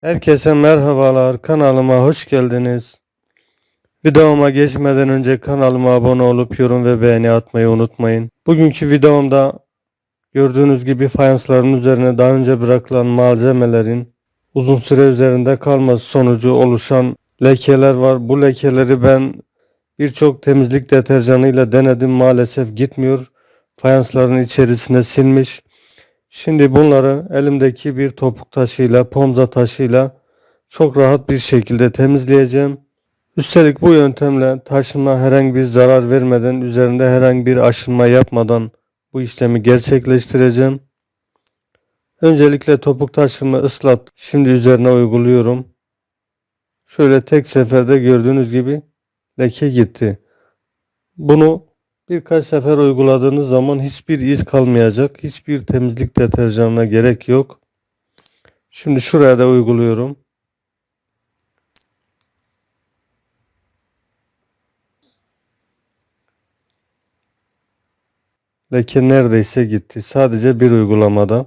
Herkese merhabalar. Kanalıma hoş geldiniz. Videoma geçmeden önce kanalıma abone olup yorum ve beğeni atmayı unutmayın. Bugünkü videomda gördüğünüz gibi fayansların üzerine daha önce bırakılan malzemelerin uzun süre üzerinde kalması sonucu oluşan lekeler var. Bu lekeleri ben birçok temizlik deterjanıyla denedim maalesef gitmiyor. Fayansların içerisine silmiş. Şimdi bunları elimdeki bir topuk taşıyla, pomza taşıyla çok rahat bir şekilde temizleyeceğim. Üstelik bu yöntemle taşıma herhangi bir zarar vermeden, üzerinde herhangi bir aşınma yapmadan bu işlemi gerçekleştireceğim. Öncelikle topuk taşımı ıslat. Şimdi üzerine uyguluyorum. Şöyle tek seferde gördüğünüz gibi leke gitti. Bunu birkaç sefer uyguladığınız zaman hiçbir iz kalmayacak. Hiçbir temizlik deterjanına gerek yok. Şimdi şuraya da uyguluyorum. Leke neredeyse gitti. Sadece bir uygulamada.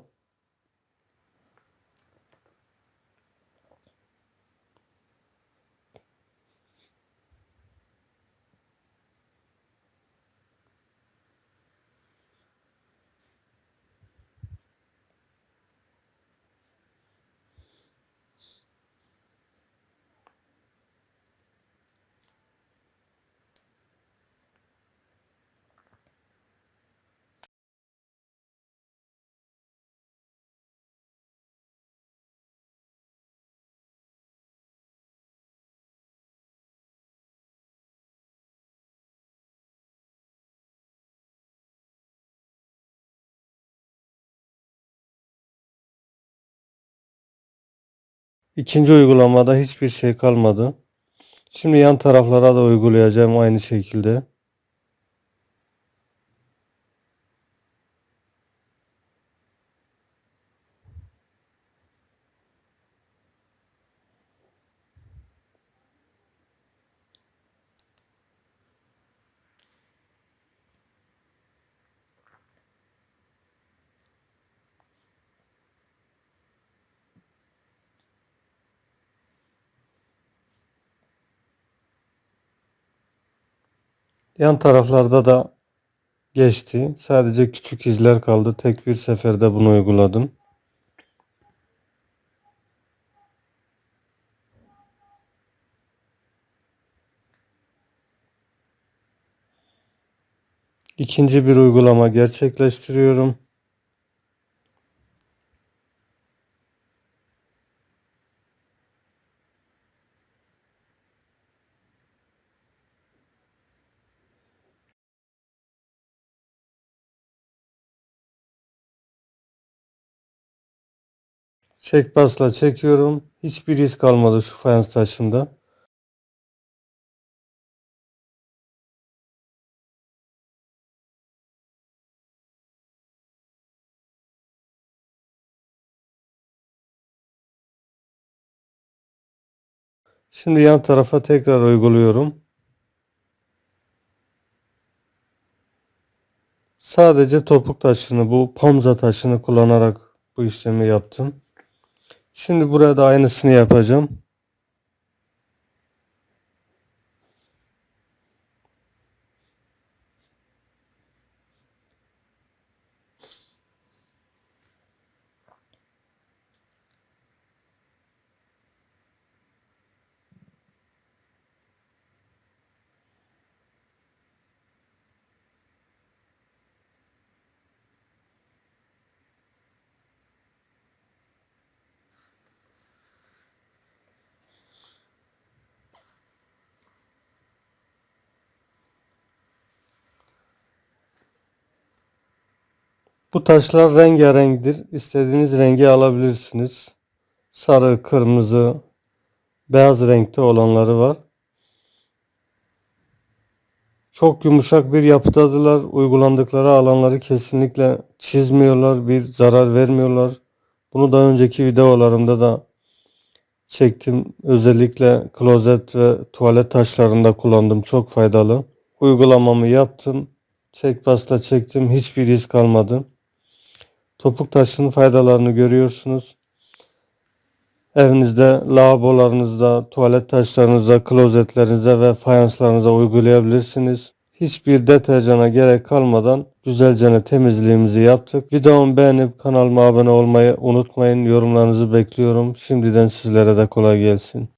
İkinci uygulamada hiçbir şey kalmadı. Şimdi yan taraflara da uygulayacağım aynı şekilde. Yan taraflarda da geçti. Sadece küçük izler kaldı. Tek bir seferde bunu uyguladım. İkinci bir uygulama gerçekleştiriyorum. Çek basla çekiyorum. Hiçbir iz kalmadı şu fayans taşımda. Şimdi yan tarafa tekrar uyguluyorum. Sadece topuk taşını bu pomza taşını kullanarak bu işlemi yaptım. Şimdi burada da aynısını yapacağım. Bu taşlar rengarenktir. İstediğiniz rengi alabilirsiniz. Sarı, kırmızı, beyaz renkte olanları var. Çok yumuşak bir yapıdadılar. Uygulandıkları alanları kesinlikle çizmiyorlar, bir zarar vermiyorlar. Bunu daha önceki videolarımda da çektim. Özellikle klozet ve tuvalet taşlarında kullandım. Çok faydalı. Uygulamamı yaptım. Çek pasta çektim. Hiçbir iz kalmadı. Topuk taşının faydalarını görüyorsunuz. evinizde lavabolarınızda, tuvalet taşlarınızda, klozetlerinizde ve fayanslarınıza uygulayabilirsiniz. Hiçbir deterjana gerek kalmadan güzelce temizliğimizi yaptık. Videomu beğenip kanalıma abone olmayı unutmayın. Yorumlarınızı bekliyorum. Şimdiden sizlere de kolay gelsin.